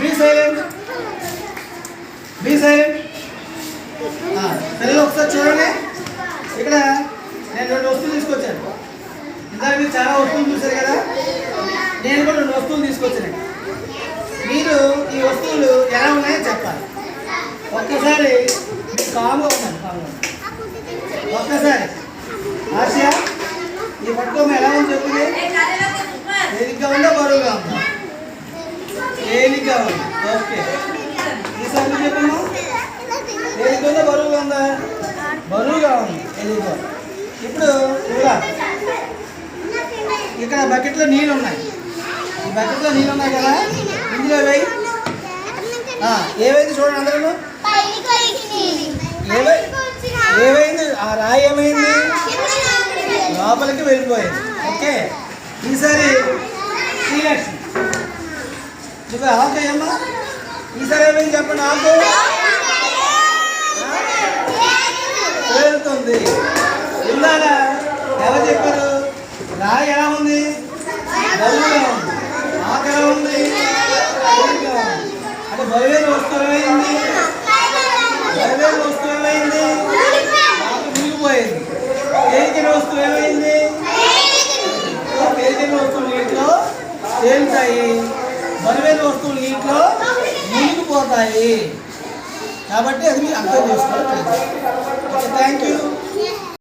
Be silent be silent పిల్లలు ఒకసారి చూడండి. ఇక్కడ నేను రెండు వస్తువులు తీసుకొచ్చాను. ఇందాక మీరు చాలా వస్తువులు చూశారు కదా? నేను కూడా రెండు వస్తువులు తీసుకొచ్చాను. మీరు ఈ వస్తువులు ఎలా ఉన్నాయో చెప్పాలి. ఒక్కసారి మీరు ఉన్నాను కామ్గా ఒక్కసారి. ఆసియా ఈ పట్టుకోమే ఎలా ఉంది చెప్పింది తేలిగ్గా ఉందా బరువుగా ఉందా తేలిగ్గా ఉంది ఓకే. ఈసారి మీరు చెప్పమ్మా? తేలిగ్గా ఉందా బరువుగా ఉందా? బరువుగా ఉంది. తేలిగ్గా ఇప్పుడు చూడ? ఇక్కడ బకెట్లో నీళ్ళు ఉన్నాయి. ఈ బకెట్లో నీళ్ళు ఉన్నాయి కదా? ఇందులో వేయి. ఏవైంది చూడండి అందరూ? ఏవై ఏమైంది ఆ రాయి ఏమైంది? లోపలికి వెళ్ళిపోయింది. ఓకే. ఈసారి శ్రీలక్ష్మి. నువ్వు ఆకు ఈసారి ఏమైంది చెప్పండి ఆకు? వెళ్తుంది ఇందాక ఎవరు చెప్పారు? రాయి ఎలా ఉంది? బరువుగా ఉంది. ఆకు ఎలా ఉంది? అంటే బరువైన వస్తువు ఏమైంది? బరువైన వస్తువు ఏమైంది ఆకు మునిగిపోయింది తేలికైన వస్తువు ఏమైంది తేలికైన వస్తువులు నీటిలో తేలుతాయి బరువైన వస్తువులు నీటిలో మునిగిపోతాయి కాబట్టి అది మీరు అర్థం చేసుకోవాలి. Thank you.